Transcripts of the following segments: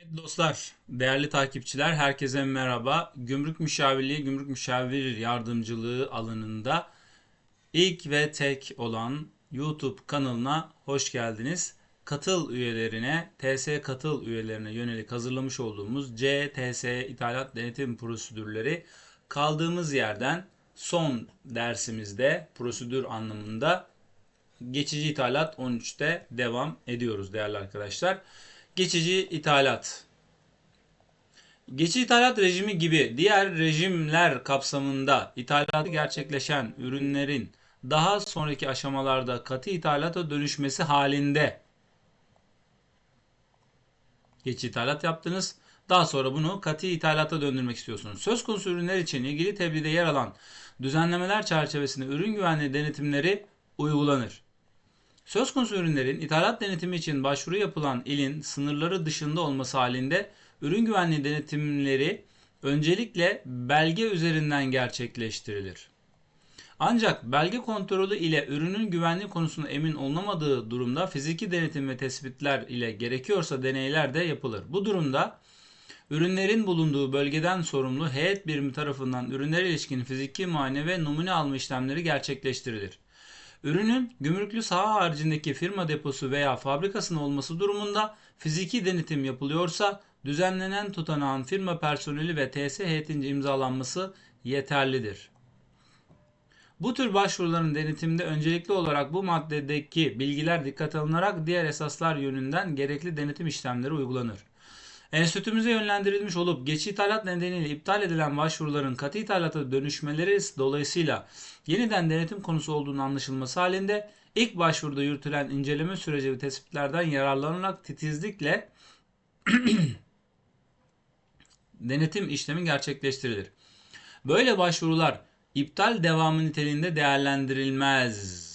Kıymetli dostlar, değerli takipçiler, herkese merhaba. Gümrük Müşavirliği, Gümrük Müşavir Yardımcılığı alanında ilk ve tek olan YouTube kanalına hoş geldiniz. Katıl üyelerine, TS Katıl üyelerine yönelik hazırlamış olduğumuz CTS İthalat Denetim Prosedürleri kaldığımız yerden son dersimizde prosedür anlamında geçici ithalat 13'te devam ediyoruz değerli arkadaşlar. Geçici ithalat. Geçici ithalat rejimi gibi diğer rejimler kapsamında ithalatı gerçekleşen ürünlerin daha sonraki aşamalarda katı ithalata dönüşmesi halinde geçici ithalat yaptınız. Daha sonra bunu katı ithalata döndürmek istiyorsunuz. Söz konusu ürünler için ilgili tebliğde yer alan düzenlemeler çerçevesinde ürün güvenliği denetimleri uygulanır. Söz konusu ürünlerin ithalat denetimi için başvuru yapılan ilin sınırları dışında olması halinde ürün güvenliği denetimleri öncelikle belge üzerinden gerçekleştirilir. Ancak belge kontrolü ile ürünün güvenliği konusunda emin olunamadığı durumda fiziki denetim ve tespitler ile gerekiyorsa deneyler de yapılır. Bu durumda ürünlerin bulunduğu bölgeden sorumlu heyet birimi tarafından ürünlere ilişkin fiziki muayene ve numune alma işlemleri gerçekleştirilir. Ürünün gümrüklü saha haricindeki firma deposu veya fabrikasının olması durumunda fiziki denetim yapılıyorsa düzenlenen tutanağın firma personeli ve TS heyetince imzalanması yeterlidir. Bu tür başvuruların denetiminde öncelikli olarak bu maddedeki bilgiler dikkate alınarak diğer esaslar yönünden gerekli denetim işlemleri uygulanır. Enstitümüze yönlendirilmiş olup geç ithalat nedeniyle iptal edilen başvuruların katı ithalata dönüşmeleri dolayısıyla yeniden denetim konusu olduğunu anlaşılması halinde ilk başvuruda yürütülen inceleme süreci ve tespitlerden yararlanarak titizlikle denetim işlemi gerçekleştirilir. Böyle başvurular iptal devamı niteliğinde değerlendirilmez.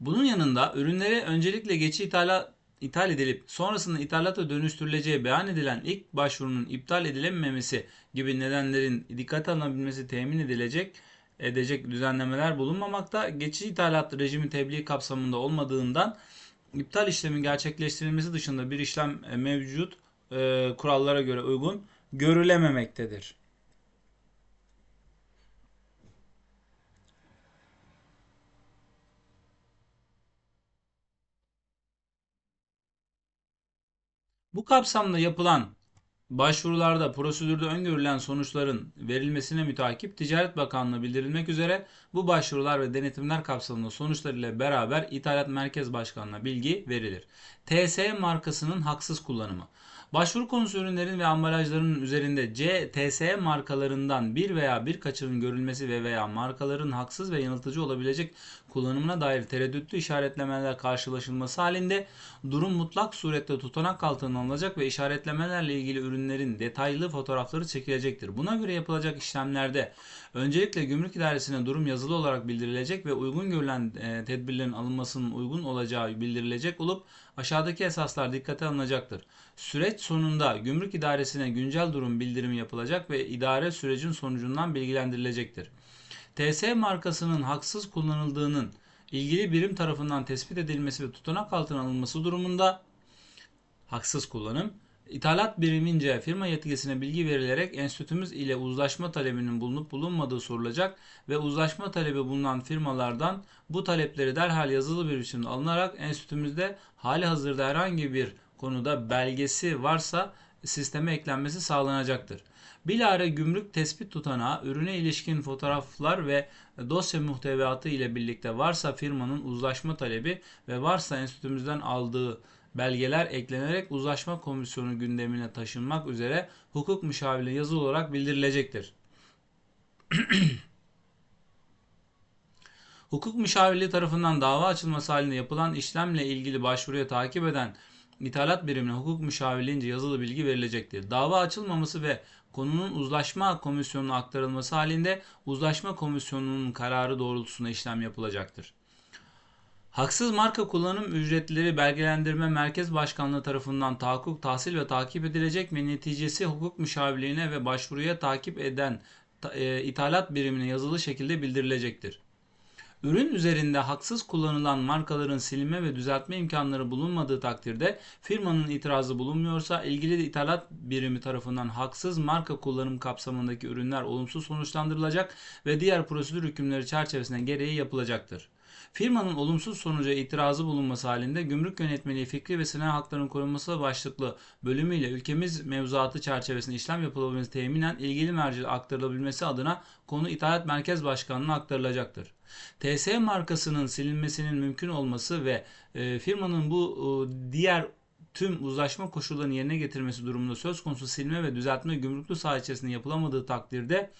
Bunun yanında ürünlere öncelikle geçici ithalat ithal edilip sonrasında ithalata dönüştürüleceği beyan edilen ilk başvurunun iptal edilememesi gibi nedenlerin dikkate alınabilmesi temin edilecek edecek düzenlemeler bulunmamakta. Geçici ithalat rejimi tebliğ kapsamında olmadığından iptal işlemi gerçekleştirilmesi dışında bir işlem mevcut e, kurallara göre uygun görülememektedir. Bu kapsamda yapılan başvurularda prosedürde öngörülen sonuçların verilmesine mütakip Ticaret Bakanlığı'na bildirilmek üzere bu başvurular ve denetimler kapsamında sonuçlar ile beraber İthalat Merkez Başkanlığı'na bilgi verilir. TS markasının haksız kullanımı. Başvuru konusu ürünlerin ve ambalajlarının üzerinde C, TS markalarından bir veya birkaçının görülmesi ve veya markaların haksız ve yanıltıcı olabilecek kullanımına dair tereddütlü işaretlemeler karşılaşılması halinde durum mutlak surette tutanak altına alınacak ve işaretlemelerle ilgili ürünlerin detaylı fotoğrafları çekilecektir. Buna göre yapılacak işlemlerde öncelikle gümrük idaresine durum yazılı olarak bildirilecek ve uygun görülen e, tedbirlerin alınmasının uygun olacağı bildirilecek olup aşağıdaki esaslar dikkate alınacaktır. Süreç sonunda gümrük idaresine güncel durum bildirimi yapılacak ve idare sürecin sonucundan bilgilendirilecektir. TS markasının haksız kullanıldığının ilgili birim tarafından tespit edilmesi ve tutanak altına alınması durumunda haksız kullanım İthalat birimince firma yetkilisine bilgi verilerek enstitümüz ile uzlaşma talebinin bulunup bulunmadığı sorulacak ve uzlaşma talebi bulunan firmalardan bu talepleri derhal yazılı bir biçimde alınarak enstitümüzde hali hazırda herhangi bir konuda belgesi varsa sisteme eklenmesi sağlanacaktır. Bilare gümrük tespit tutanağı ürüne ilişkin fotoğraflar ve dosya muhtevatı ile birlikte varsa firmanın uzlaşma talebi ve varsa enstitümüzden aldığı belgeler eklenerek uzlaşma komisyonu gündemine taşınmak üzere hukuk müşavirliği yazılı olarak bildirilecektir. hukuk müşavirliği tarafından dava açılması halinde yapılan işlemle ilgili başvuruya takip eden İthalat birimine hukuk müşavirliğince yazılı bilgi verilecektir. Dava açılmaması ve konunun uzlaşma komisyonuna aktarılması halinde uzlaşma komisyonunun kararı doğrultusunda işlem yapılacaktır. Haksız marka kullanım ücretleri belgelendirme merkez başkanlığı tarafından tahakkuk, tahsil ve takip edilecek ve neticesi hukuk müşavirliğine ve başvuruya takip eden e, ithalat birimine yazılı şekilde bildirilecektir. Ürün üzerinde haksız kullanılan markaların silinme ve düzeltme imkanları bulunmadığı takdirde firmanın itirazı bulunmuyorsa ilgili ithalat birimi tarafından haksız marka kullanım kapsamındaki ürünler olumsuz sonuçlandırılacak ve diğer prosedür hükümleri çerçevesinde gereği yapılacaktır. Firmanın olumsuz sonuca itirazı bulunması halinde gümrük yönetmeliği fikri ve sınai hakların korunması başlıklı bölümüyle ülkemiz mevzuatı çerçevesinde işlem yapılabilmesi teminen ilgili mercilere aktarılabilmesi adına konu İthalat Merkez Başkanlığı'na aktarılacaktır. TS markasının silinmesinin mümkün olması ve e, firmanın bu e, diğer tüm uzlaşma koşullarını yerine getirmesi durumunda söz konusu silme ve düzeltme gümrüklü saha içerisinde yapılamadığı takdirde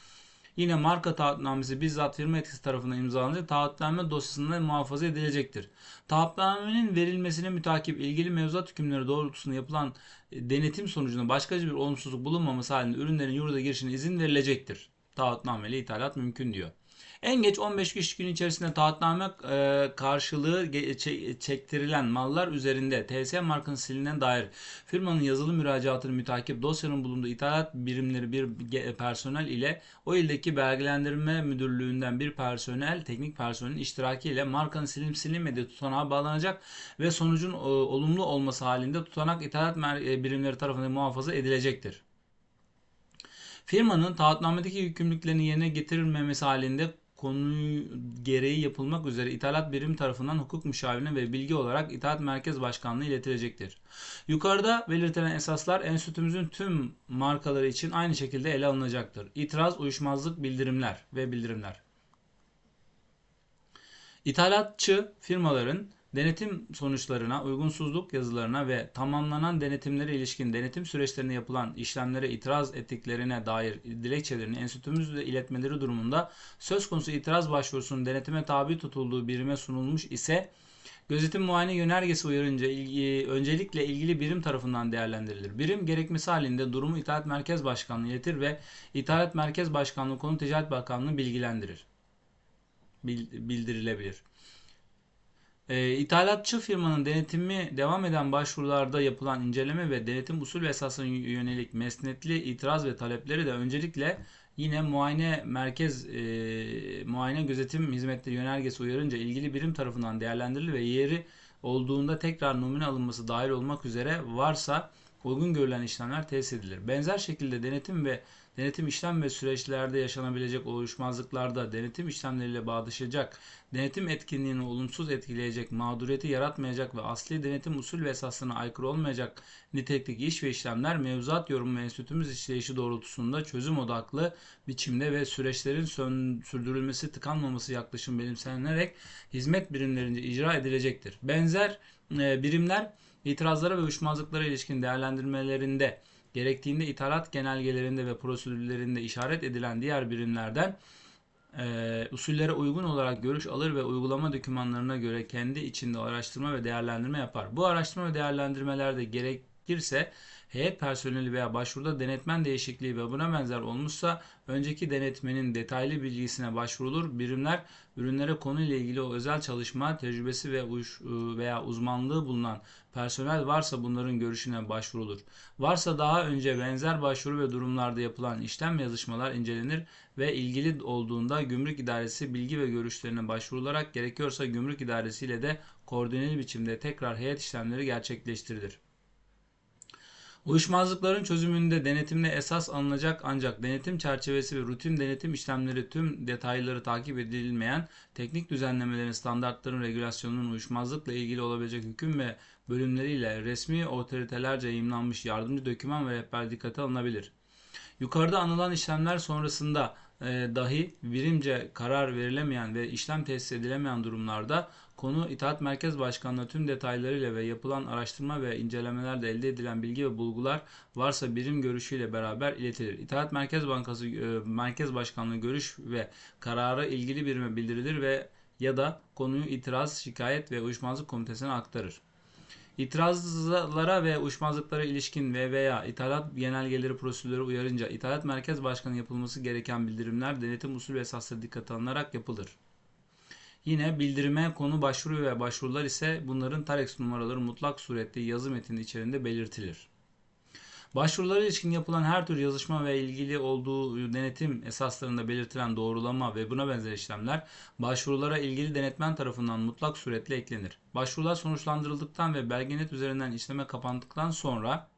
Yine marka taahhütnamesi bizzat firma etkisi tarafından imzalanacak taahhütname dosyasında muhafaza edilecektir. Taahhütnamenin verilmesine mütakip ilgili mevzuat hükümleri doğrultusunda yapılan e, denetim sonucunda başkaca bir olumsuzluk bulunmaması halinde ürünlerin yurda girişine izin verilecektir. Taahhütname ithalat mümkün diyor. En geç 15 iş günü içerisinde taahhütname e, karşılığı çektirilen mallar üzerinde TS markanın silinen dair firmanın yazılı müracaatını mütakip dosyanın bulunduğu ithalat birimleri bir personel ile o ildeki belgelendirme müdürlüğünden bir personel, teknik personelin iştiraki ile markanın silim silinmediği tutanağa bağlanacak ve sonucun e, olumlu olması halinde tutanak ithalat e, birimleri tarafından muhafaza edilecektir. Firmanın taahhütnamedeki yükümlülüklerini yerine getirilmemesi halinde konu gereği yapılmak üzere ithalat birim tarafından hukuk müşavirine ve bilgi olarak İthalat Merkez Başkanlığı iletilecektir. Yukarıda belirtilen esaslar enstitümüzün tüm markaları için aynı şekilde ele alınacaktır. İtiraz, uyuşmazlık, bildirimler ve bildirimler. İthalatçı firmaların Denetim sonuçlarına, uygunsuzluk yazılarına ve tamamlanan denetimlere ilişkin denetim süreçlerinde yapılan işlemlere itiraz ettiklerine dair dilekçelerini enstitümüzle iletmeleri durumunda söz konusu itiraz başvurusunun denetime tabi tutulduğu birime sunulmuş ise Gözetim muayene yönergesi uyarınca ilgi, öncelikle ilgili birim tarafından değerlendirilir. Birim gerekmesi halinde durumu İthalat Merkez Başkanlığı iletir ve İthalat Merkez Başkanlığı konu Ticaret Bakanlığı bilgilendirir. Bildirilebilir. E, ithalatçı firmanın denetimi devam eden başvurularda yapılan inceleme ve denetim usul ve esasına yönelik mesnetli itiraz ve talepleri de öncelikle yine muayene merkez e, muayene gözetim hizmetleri yönergesi uyarınca ilgili birim tarafından değerlendirilir ve yeri olduğunda tekrar numune alınması dahil olmak üzere varsa uygun görülen işlemler tesis edilir. Benzer şekilde denetim ve denetim işlem ve süreçlerde yaşanabilecek oluşmazlıklarda denetim işlemleriyle bağdaşacak, denetim etkinliğini olumsuz etkileyecek, mağduriyeti yaratmayacak ve asli denetim usul ve esaslarına aykırı olmayacak nitelikteki iş ve işlemler mevzuat yorumu ve enstitümüz işleyişi doğrultusunda çözüm odaklı biçimde ve süreçlerin sürdürülmesi tıkanmaması yaklaşım benimsenerek hizmet birimlerince icra edilecektir. Benzer e, birimler itirazlara ve uyuşmazlıklara ilişkin değerlendirmelerinde gerektiğinde ithalat genelgelerinde ve prosedürlerinde işaret edilen diğer birimlerden e, usullere uygun olarak görüş alır ve uygulama dokümanlarına göre kendi içinde araştırma ve değerlendirme yapar. Bu araştırma ve değerlendirmelerde gerekirse heyet personeli veya başvuruda denetmen değişikliği ve buna benzer olmuşsa önceki denetmenin detaylı bilgisine başvurulur. Birimler ürünlere konuyla ilgili o özel çalışma, tecrübesi ve ıı, veya uzmanlığı bulunan personel varsa bunların görüşüne başvurulur. Varsa daha önce benzer başvuru ve durumlarda yapılan işlem yazışmalar incelenir ve ilgili olduğunda gümrük idaresi bilgi ve görüşlerine başvurularak gerekiyorsa gümrük idaresiyle de koordineli biçimde tekrar heyet işlemleri gerçekleştirilir. Uyuşmazlıkların çözümünde denetimle esas alınacak ancak denetim çerçevesi ve rutin denetim işlemleri tüm detayları takip edilmeyen teknik düzenlemelerin, standartların, regülasyonunun uyuşmazlıkla ilgili olabilecek hüküm ve bölümleriyle resmi otoritelerce yayımlanmış yardımcı doküman ve rehber dikkate alınabilir. Yukarıda anılan işlemler sonrasında e, dahi birimce karar verilemeyen ve işlem tesis edilemeyen durumlarda konu İtaat Merkez Başkanlığı tüm detaylarıyla ve yapılan araştırma ve incelemelerde elde edilen bilgi ve bulgular varsa birim görüşüyle beraber iletilir. İtaat Merkez Bankası e, Merkez Başkanlığı görüş ve kararı ilgili birime bildirilir ve ya da konuyu itiraz, şikayet ve uyuşmazlık komitesine aktarır. İtirazlara ve uçmazlıklara ilişkin ve veya ithalat genelgeleri prosedürleri uyarınca ithalat merkez başkanı yapılması gereken bildirimler denetim usul ve esasları dikkate alınarak yapılır. Yine bildirime konu başvuru ve başvurular ise bunların TAREX numaraları mutlak surette yazı metni içerisinde belirtilir. Başvurulara ilişkin yapılan her tür yazışma ve ilgili olduğu denetim esaslarında belirtilen doğrulama ve buna benzer işlemler başvurulara ilgili denetmen tarafından mutlak suretle eklenir. Başvurular sonuçlandırıldıktan ve belgenet üzerinden işleme kapandıktan sonra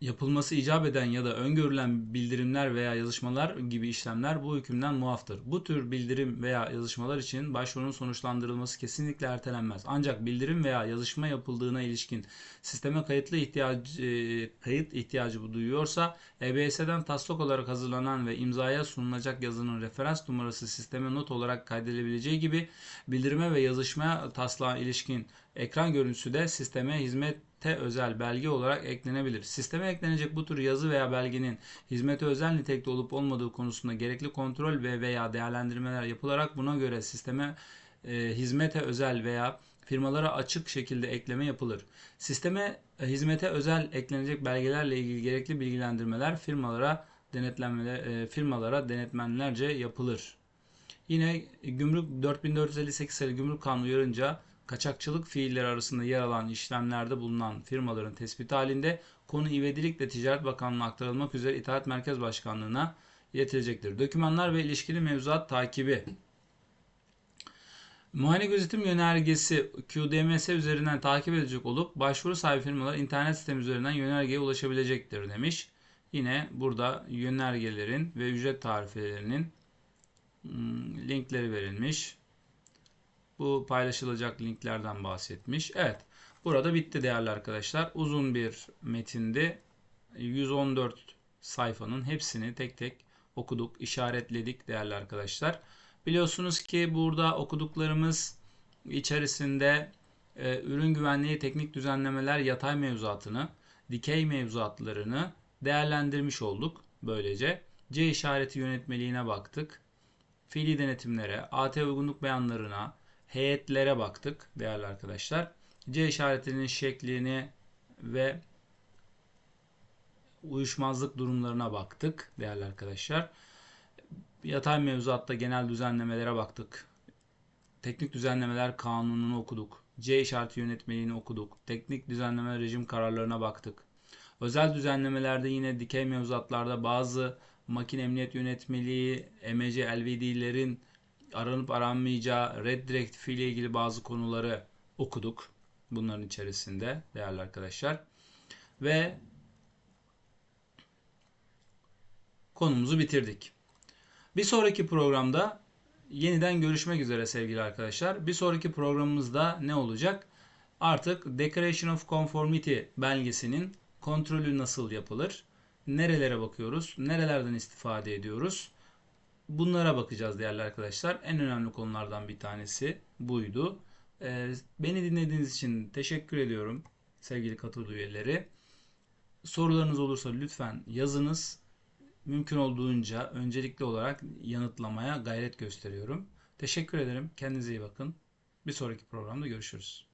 yapılması icap eden ya da öngörülen bildirimler veya yazışmalar gibi işlemler bu hükümden muaftır. Bu tür bildirim veya yazışmalar için başvurunun sonuçlandırılması kesinlikle ertelenmez. Ancak bildirim veya yazışma yapıldığına ilişkin sisteme kayıtlı ihtiyacı, e, kayıt ihtiyacı duyuyorsa EBS'den taslak olarak hazırlanan ve imzaya sunulacak yazının referans numarası sisteme not olarak kaydedilebileceği gibi bildirime ve yazışma taslağa ilişkin ekran görüntüsü de sisteme hizmete özel belge olarak eklenebilir. Sisteme eklenecek bu tür yazı veya belgenin hizmete özel nitelikte olup olmadığı konusunda gerekli kontrol ve veya değerlendirmeler yapılarak buna göre sisteme e, hizmete özel veya firmalara açık şekilde ekleme yapılır. Sisteme e, hizmete özel eklenecek belgelerle ilgili gerekli bilgilendirmeler firmalara denetlenmeler e, firmalara denetmenlerce yapılır. Yine gümrük 4458 sayılı gümrük kanunu uyarınca kaçakçılık fiilleri arasında yer alan işlemlerde bulunan firmaların tespiti halinde konu ivedilikle Ticaret Bakanlığı'na aktarılmak üzere İtaat Merkez Başkanlığı'na iletilecektir. Dokümanlar ve ilişkili mevzuat takibi Muayene gözetim yönergesi QDMS üzerinden takip edilecek olup başvuru sahibi firmalar internet sistemi üzerinden yönergeye ulaşabilecektir demiş. Yine burada yönergelerin ve ücret tarifelerinin hmm, linkleri verilmiş. Bu paylaşılacak linklerden bahsetmiş. Evet. Burada bitti değerli arkadaşlar. Uzun bir metindi. 114 sayfanın hepsini tek tek okuduk, işaretledik değerli arkadaşlar. Biliyorsunuz ki burada okuduklarımız içerisinde e, ürün güvenliği teknik düzenlemeler yatay mevzuatını, dikey mevzuatlarını değerlendirmiş olduk böylece. C işareti yönetmeliğine baktık. Fiili denetimlere, AT uygunluk beyanlarına, heyetlere baktık değerli arkadaşlar. C işaretinin şeklini ve uyuşmazlık durumlarına baktık değerli arkadaşlar. Yatay mevzuatta genel düzenlemelere baktık. Teknik düzenlemeler kanununu okuduk. C işareti yönetmeliğini okuduk. Teknik düzenleme rejim kararlarına baktık. Özel düzenlemelerde yine dikey mevzuatlarda bazı makine emniyet yönetmeliği, EMC, LVD'lerin aranıp aranmayacağı red direktif ile ilgili bazı konuları okuduk. Bunların içerisinde değerli arkadaşlar. Ve konumuzu bitirdik. Bir sonraki programda yeniden görüşmek üzere sevgili arkadaşlar. Bir sonraki programımızda ne olacak? Artık Declaration of Conformity belgesinin kontrolü nasıl yapılır? Nerelere bakıyoruz? Nerelerden istifade ediyoruz? Bunlara bakacağız değerli arkadaşlar. En önemli konulardan bir tanesi buydu. Ee, beni dinlediğiniz için teşekkür ediyorum sevgili katıl üyeleri. Sorularınız olursa lütfen yazınız. Mümkün olduğunca öncelikli olarak yanıtlamaya gayret gösteriyorum. Teşekkür ederim. Kendinize iyi bakın. Bir sonraki programda görüşürüz.